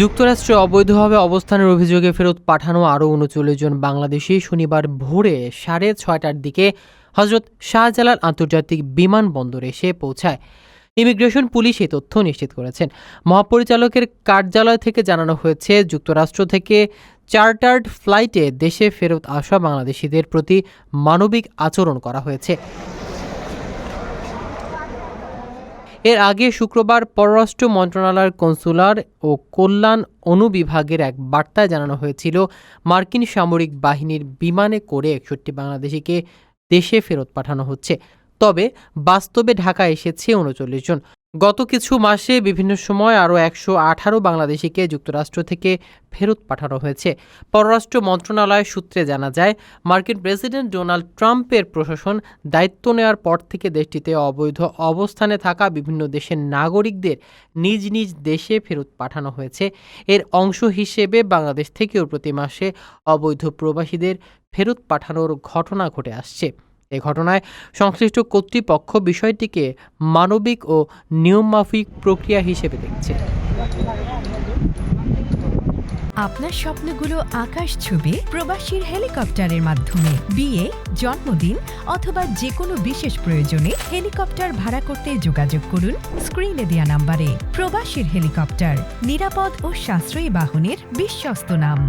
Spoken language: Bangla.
যুক্তরাষ্ট্রে অবৈধভাবে অবস্থানের অভিযোগে ফেরত পাঠানো আরও উনচল্লিশ জন বাংলাদেশি শনিবার ভোরে সাড়ে ছয়টার দিকে হজরত শাহজালাল আন্তর্জাতিক বিমানবন্দরে এসে পৌঁছায়। ইমিগ্রেশন পুলিশ এই তথ্য নিশ্চিত করেছেন। মহাপরিচালকের কার্যালয় থেকে জানানো হয়েছে, যুক্তরাষ্ট্র থেকে চার্টার্ড ফ্লাইটে দেশে ফেরত আসা বাংলাদেশিদের প্রতি মানবিক আচরণ করা হয়েছে। এর আগে শুক্রবার পররাষ্ট্র মন্ত্রণালয়ের কনসুলার ও কল্যাণ অনুবিভাগের এক বার্তায় জানানো হয়েছিল, মার্কিন সামরিক বাহিনীর বিমানে করে একষট্টি বাংলাদেশিকে দেশে ফেরত পাঠানো হচ্ছে। তবে বাস্তবে ঢাকা এসেছে উনচল্লিশ জন। গত কিছু মাসে বিভিন্ন সময় আরও একশো আঠারো বাংলাদেশিকে যুক্তরাষ্ট্র থেকে ফেরত পাঠানো হয়েছে। পররাষ্ট্র মন্ত্রণালয় সূত্রে জানা যায়, মার্কিন প্রেসিডেন্ট ডোনাল্ড ট্রাম্পের প্রশাসন দায়িত্ব নেওয়ার পর থেকে দেশটিতে অবৈধ অবস্থানে থাকা বিভিন্ন দেশের নাগরিকদের নিজ নিজ দেশে ফেরত পাঠানো হয়েছে। এর অংশ হিসেবে বাংলাদেশ থেকেও প্রতি মাসে অবৈধ প্রবাসীদের ফেরত পাঠানোর ঘটনা ঘটে আসছে। এ ঘটনায় সংশ্লিষ্ট কর্তৃপক্ষ বিষয়টিকে মানবিক ও নিয়মমাফিক প্রক্রিয়া হিসেবে দেখছে। আপনার স্বপ্নগুলো আকাশ ছুবে প্রবাসীর হেলিকপ্টারের মাধ্যমে। বিয়ে, জন্মদিন অথবা যে কোনো বিশেষ প্রয়োজনে হেলিকপ্টার ভাড়া করতে যোগাযোগ করুন স্ক্রিনে দেওয়া নাম্বারে। প্রবাসীর হেলিকপ্টার, নিরাপদ ও সাশ্রয়ী বাহনের বিশ্বস্ত নাম।